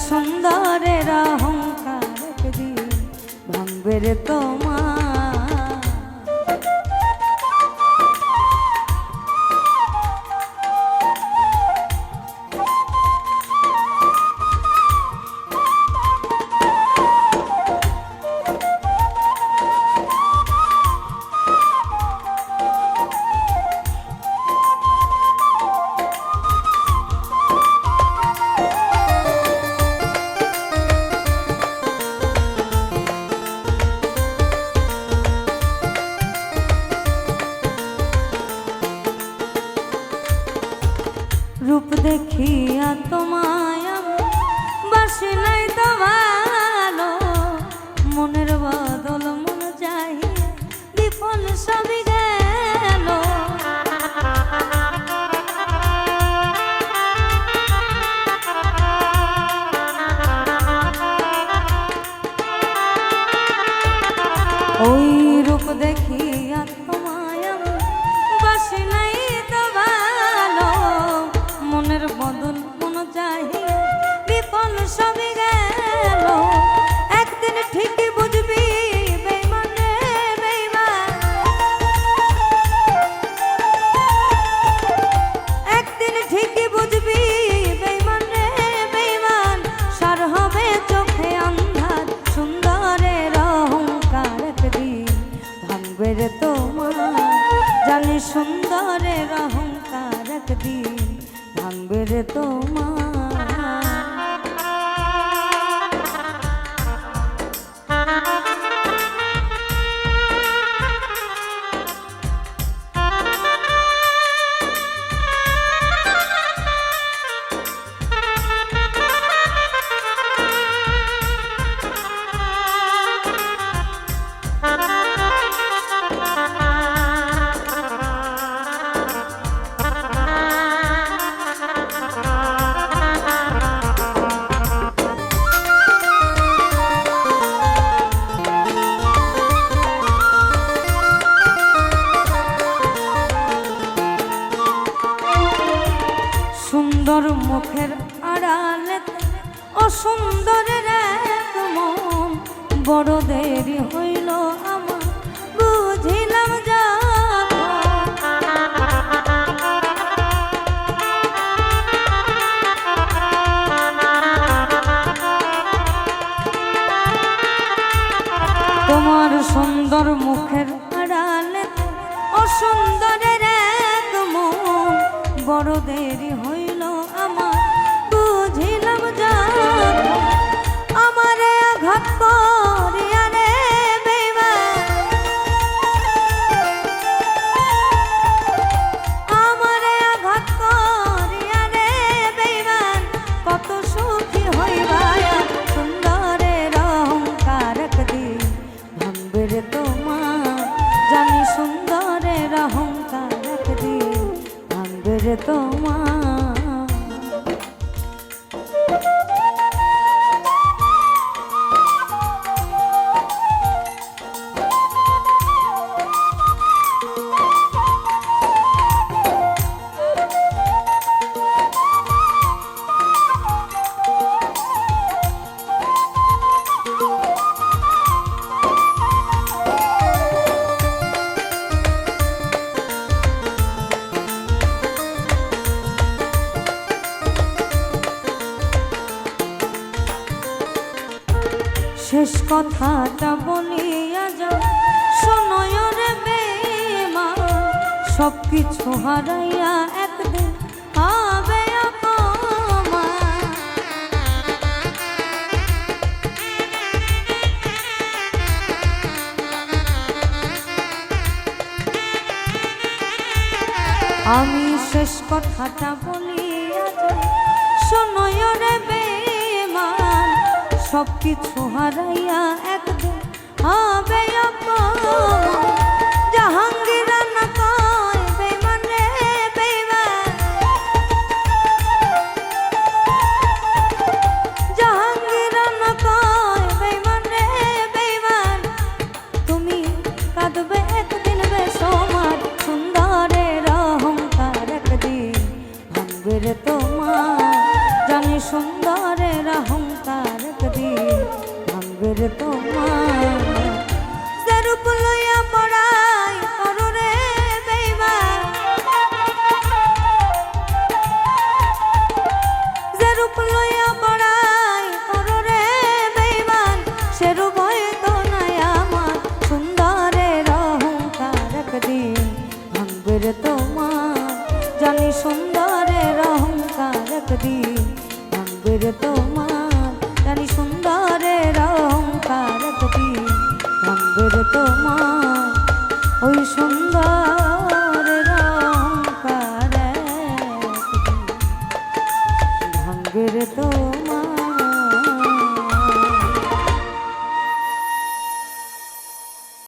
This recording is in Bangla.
সুন্দরের অহংকার একদিন ভাঙবে তোমার দেখিয়া তোমায় সুন্দরের অহংকার একদিন ভাঙবে রে তোমার। অসুন্দরের এক মন, বড় দেরি হইল আমার, বুঝিলাম যা। তোমার সুন্দর মুখের আড়ালে অসুন্দরের এক মন, বড় দেরি হইল আমার। রে তোমার। জানি সুন্দরের অহংকার ভাঙবে রে তোমার। কথাটা বলিয়া যাও। শোনয় রে বেমা সব কিছু হারাইয়া একদিন হবে আমি শেষ কথাটা বলিয়া যাই। শোনয় রে সব কিছু হারাইয়া একদিন হবে অপমান। অহংকার একদিন ভাঙ্গের তোমার